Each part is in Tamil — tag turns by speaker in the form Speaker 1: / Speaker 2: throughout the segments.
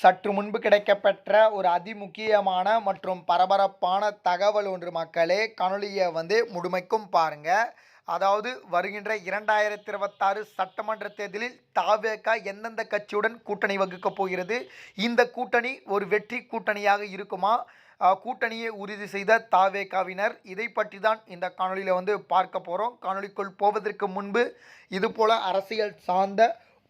Speaker 1: சற்று முன்பு கிடைக்கப்பெற்ற ஒரு அதிமுக்கியமான மற்றும் பரபரப்பான தகவல் ஒன்று மக்களே காணொலியை வந்து முழுமைக்கும் பாருங்க. அதாவது வருகின்ற இரண்டாயிரத்தி இருபத்தாறு சட்டமன்ற தேர்தலில் தாவேகா எந்தெந்த கட்சியுடன் கூட்டணி வகுக்கப் போகிறது? இந்த கூட்டணி ஒரு வெற்றி கூட்டணியாக இருக்குமா? கூட்டணியை உறுதி செய்த தாவேகாவினர் இதை பற்றி தான் இந்த காணொலியில் வந்து பார்க்க போகிறோம் காணொலிக்குள் போவதற்கு முன்பு இதுபோல் அரசியல் சார்ந்த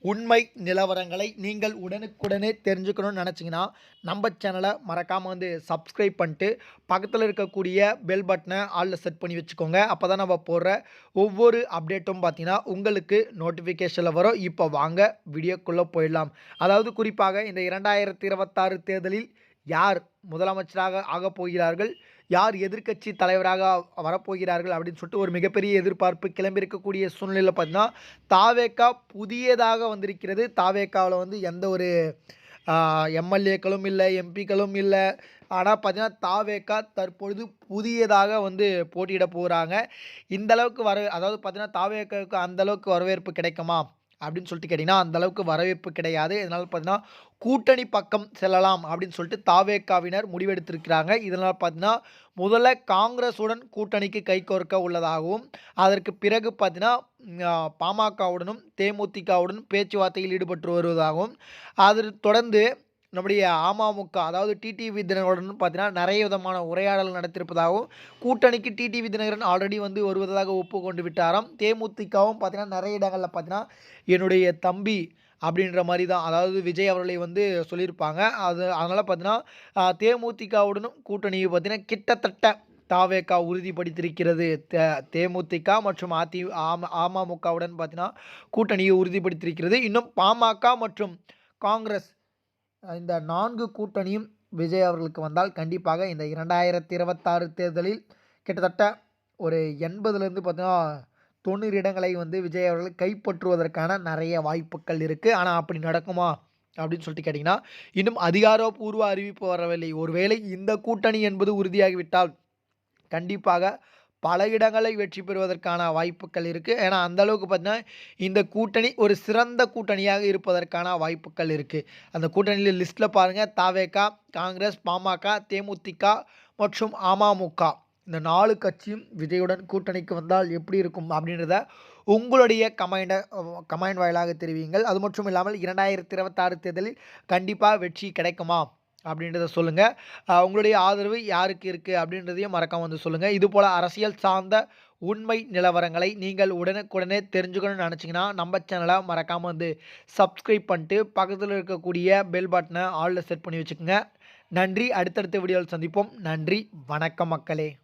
Speaker 1: உண்மை நிலவரங்களை நீங்கள் உடனுக்குடனே தெரிஞ்சுக்கணும்னு நினச்சிங்கன்னா நம்ம சேனலை மறக்காமல் வந்து சப்ஸ்கிரைப் பண்ணிட்டு பக்கத்தில் இருக்கக்கூடிய பெல் பட்டனை ஆளில் செட் பண்ணி வச்சுக்கோங்க. அப்போ தான் நம்ம போடுற ஒவ்வொரு அப்டேட்டும் பார்த்திங்கன்னா உங்களுக்கு நோட்டிஃபிகேஷனில் வரும். இப்போ வாங்க வீடியோக்குள்ளே போயிடலாம். அதாவது குறிப்பாக இந்த இரண்டாயிரத்தி இருபத்தாறு தேர்தலில் யார் முதலமைச்சராக ஆகப் போகிறார்கள்? யார் எதிர்க்கட்சி தலைவராக வரப்போகிறார்கள் அப்படின்னு சொல்லிட்டு ஒரு மிகப்பெரிய எதிர்பார்ப்பு கிளம்பியிருக்கக்கூடிய சூழ்நிலையில் பார்த்தீங்கன்னா தாவேக்கா புதியதாக வந்திருக்கிறது. தாவேக்காவில் வந்து எந்த ஒரு எம்எல்ஏக்களும் இல்லை எம்பிக்களும் இல்லை. ஆனால் பார்த்தீங்கன்னா தாவேக்கா தற்பொழுது புதியதாக வந்து போட்டியிட போகிறாங்க இந்த அளவுக்கு வர அதாவது பார்த்தீங்கன்னா தாவேக்காவுக்கு அந்தளவுக்கு வரவேற்பு கிடைக்குமா? அப்படின்னு சொல்லிட்டு கேட்டிங்கன்னா அந்த அளவுக்கு வரவேற்பு கிடையாது. இதனால் பார்த்தீங்கன்னா கூட்டணி பக்கம் செல்லலாம் அப்படின்னு சொல்லிட்டு தாவேக்காவினர் முடிவெடுத்திருக்கிறாங்க. இதனால் பார்த்தீங்கன்னா முதல்ல காங்கிரஸுடன் கூட்டணிக்கு கைகோர்க்க உள்ளதாகவும் அதற்கு பிறகு பார்த்தீங்கன்னா பாமகவுடனும் தேமுதிகவுடன் பேச்சுவார்த்தையில் ஈடுபட்டு வருவதாகவும் அதை தொடர்ந்து நம்முடைய அமமுக அதாவது டிடிவி தினகரன் பார்த்தீங்கன்னா நிறைய விதமான உரையாடல் நடத்தியிருப்பதாகவும் கூட்டணிக்கு டிடிவி தினகரன் ஆல்ரெடி வந்து வருவதாக ஒப்புக்கொண்டு விட்டாராம். தேமுதிகவும் பார்த்தீங்கன்னா நிறைய இடங்களில் பார்த்தீங்கன்னா என்னுடைய தம்பி அப்படின்ற மாதிரி தான் அதாவது விஜய் அவர்களை வந்து சொல்லியிருப்பாங்க. அது அதனால் பார்த்தீங்கன்னா தேமுதிகவுடனும் கூட்டணியை பார்த்தீங்கன்னா கிட்டத்தட்ட தாவேகா உறுதிப்படுத்தியிருக்கிறது. தே தேமுதிக மற்றும் அதி அமமுகவுடன் பார்த்தீங்கன்னா கூட்டணியை உறுதிப்படுத்தியிருக்கிறது. இன்னும் பாமக மற்றும் காங்கிரஸ் இந்த நான்கு கூட்டணியும் விஜய் அவர்களுக்கு வந்தால் கண்டிப்பாக இந்த இரண்டாயிரத்தி இருபத்தாறு தேர்தலில் கிட்டத்தட்ட ஒரு எண்பதுலேருந்து பார்த்தீங்கன்னா தொண்ணூறு இடங்களை வந்து விஜய் அவர்கள் கைப்பற்றுவதற்கான நிறைய வாய்ப்புகள் இருக்குது. ஆனால் அப்படி நடக்குமா அப்படின்னு சொல்லிட்டு கேட்டிங்கன்னா இன்னும் அதிகாரப்பூர்வ அறிவிப்பு வரவில்லை. ஒருவேளை இந்த கூட்டணி என்பது உறுதியாகிவிட்டால் கண்டிப்பாக பல இடங்களை வெற்றி பெறுவதற்கான வாய்ப்புகள் இருக்குது ஏன்னா அந்தளவுக்கு பார்த்தீங்கன்னா இந்த கூட்டணி ஒரு சிறந்த கூட்டணியாக இருப்பதற்கான வாய்ப்புகள் இருக்குது அந்த கூட்டணியில் லிஸ்ட்டில் பாருங்கள் தாவேகா காங்கிரஸ் பாமக தேமுதிக மற்றும் அமமுக. இந்த நாலு கட்சியும் விஜயுடன் கூட்டணிக்கு வந்தால் எப்படி இருக்கும் அப்படின்றத உங்களுடைய கமெண்டை கமெண்ட் வாயிலாக தெரிவிங்கள் அது மட்டும் இல்லாமல் இரண்டாயிரத்தி இருபத்தாறு தேர்தலில் கண்டிப்பாக வெற்றி கிடைக்குமா? அப்படின்றத சொல்லுங்கள் உங்களுடைய ஆதரவு யாருக்கு இருக்குது அப்படின்றதையும் மறக்காமல் வந்து சொல்லுங்கள் இது போல் அரசியல் சார்ந்த உண்மை நிலவரங்களை நீங்கள் உடனுக்குடனே தெரிஞ்சுக்கணும்னு நினச்சிங்கன்னா நம்ம சேனலை மறக்காமல் வந்து சப்ஸ்கிரைப் பண்ணிட்டு பக்கத்தில் இருக்கக்கூடிய பெல் பட்டனை ஆளில் செட் பண்ணி வச்சுக்கோங்க. நன்றி. அடுத்தடுத்த வீடியோவில் சந்திப்போம். நன்றி. வணக்கம் மக்களே.